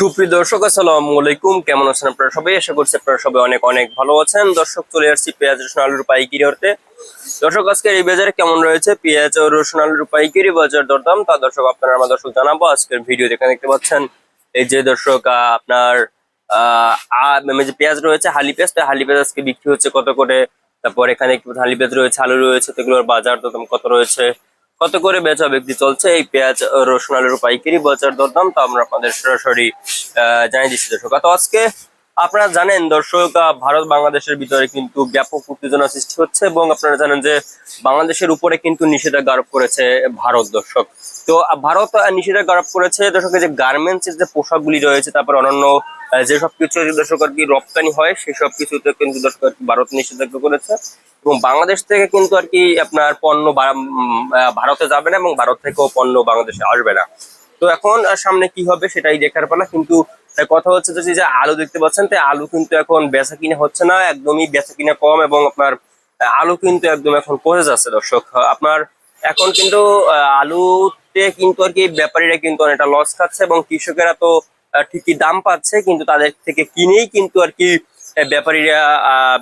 সুপ্রিয় দর্শক, আসসালামু আলাইকুম। কেমন আছেন আপনারা সবাই? আশা করছি আপনারা সবাই অনেক অনেক ভালো আছেন। দর্শক, চলে আসছি পেঁয়াজ, রসুন, আলুর পাইকারি হতে দর্শক, আজকে এই বাজারে কেমন রয়েছে? পেঁয়াজ ও রসুন, আলুর পাইকারি বাজার দরদাম। তা দর্শক, আপনারা আমার দর্শক জানাব। আজকের ভিডিও দেখে দেখতে পাচ্ছেন, এই যে দর্শক আপনার মানে যে পেঁয়াজ রয়েছে, হালি পেঁয়াজ, তো হালি পেঁয়াজ আজকে বিক্রি হচ্ছে কত করে? তারপর এখানে হালি পেঁয়াজ রয়েছে, আলু রয়েছে, তো এগুলোর বাজার দরদাম কত রয়েছে? কত করে বেচা বিক্রি চলছে? এই পেঁয়াজ রসুন, আলুর পাইকারি বাজার দরদাম তো আমরা আপনাদের সরাসরি জানিয়ে দিচ্ছি দর্শক। আজকে আপনারা জানেন দর্শক ভারত বাংলাদেশের ভিতরে কিন্তু ব্যাপক উত্তেজনা সৃষ্টি হচ্ছে এবং আপনারা জানেন যে বাংলাদেশের উপরে কিন্তু নিষেধাজ্ঞা আরোপ করেছে ভারত দর্শক। তো ভারত নিষেধাজ্ঞা আরোপ করেছে দর্শক যে গার্মেন্টস যে পোশাকগুলি রয়েছে, তারপর অন্যান্য যেসব কিছু দর্শক, আর কি রপ্তানি হয় সেই সব কিছুতে কিন্তু দর্শক আর কি ভারত নিষেধাজ্ঞা করেছে। এবং বাংলাদেশ থেকে কিন্তু আর কি আপনার পণ্য ভারতে যাবে না এবং ভারত থেকেও পণ্য বাংলাদেশে আসবে না। তো এখন সামনে কি হবে সেটাই দেখার পালা, কিন্তু আহ, কথা হচ্ছে যে যে আলু দেখতে পাচ্ছেন তো আলু কিন্তু এখন বেচা কিনা হচ্ছে না একদমই বেচা কিনা কম এবং আপনার আলু কিন্তু একদম এখন পড়ে যাচ্ছে দর্শক। আপনার এখন কিন্তু আলুতে কিন্তু আর কি ব্যাপারীরা কিন্তু অনেকটা লস খাচ্ছে এবং কৃষকেরা তো ঠিকই দাম পাচ্ছে কিন্তু তাদের থেকে কিনেই কিন্তু আর কি ব্যাপারীরা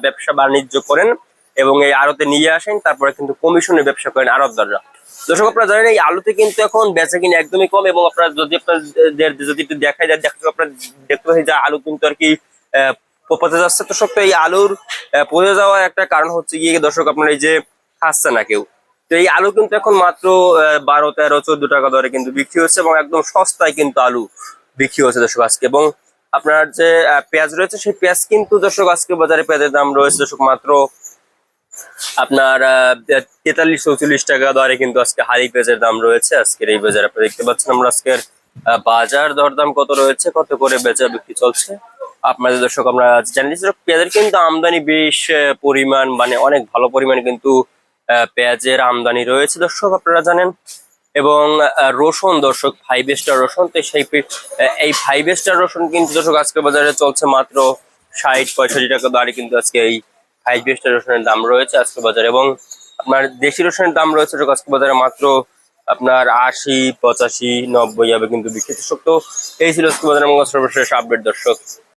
ব্যবসা বাণিজ্য করেন এবং এই আড়তে নিয়ে আসেন তারপরে কিন্তু কমিশনে ব্যবসা করেন আড়তদাররা। দর্শক, আপনারা জানেন এই আলুতে কিন্তু এখন বেচা কিনা একদমই কম এবং আপনারা যদি আপনাদের যদি একটু দেখাই যায় দেখা আপনারা দেখতে পাচ্ছেন যে আলু কিন্তু আর কি পচে যাচ্ছে। তো সত্য এই আলুর পচে যাওয়ার একটা কারণ হচ্ছে গিয়ে দর্শক, আপনার এই যে খাচ্ছে না কেউ। তো এই আলু কিন্তু এখন মাত্র বারো, তেরো, চোদ্দ টাকা দরে কিন্তু বিক্রি হচ্ছে এবং একদম সস্তায় কিন্তু আলু বিক্রি হচ্ছে দর্শক আজকে। এবং আপনার যে পেঁয়াজ রয়েছে, সেই পেঁয়াজ কিন্তু দর্শক আজকে বাজারে পেঁয়াজের দাম রয়েছে দর্শক মাত্র আপনার তেতাল্লিশ চৌচল্লিশ টাকা দরে কিন্তু আজকে হাই পেঁয়াজের দাম রয়েছে। আজকের এই বাজারে আপনি দেখতে পাচ্ছেন আমরা আজকের বাজার দরদাম কত রয়েছে, কত করে বেচা বিক্রি চলছে। আপনাদের দর্শক, আমরা জানি পেঁয়াজের কিন্তু আমদানি বেশ পরিমাণ মানে অনেক ভালো পরিমাণ কিন্তু পেঁয়াজের আমদানি রয়েছে। দর্শক, আপনারা জানেন, এবং রসুন দর্শক ফাইভ স্টার রসুন, তো সেই এই ফাইভ স্টার রসুন কিন্তু দর্শক আজকে বাজারে চলছে মাত্র ষাট পঁয়ষট্টি টাকা দরে কিন্তু আজকে এই ফাইভ স্টার রসুনের দাম রয়েছে আজকে বাজারে এবং আপনার দেশি রসুনের দাম রয়েছে আজকে বাজারে মাত্র আপনার আশি, পঁচাশি, নব্বই হবে কিন্তু বিক্রি তো এই ছিল আজকে বাজারে এবং সর্বশেষ আপডেট দর্শক।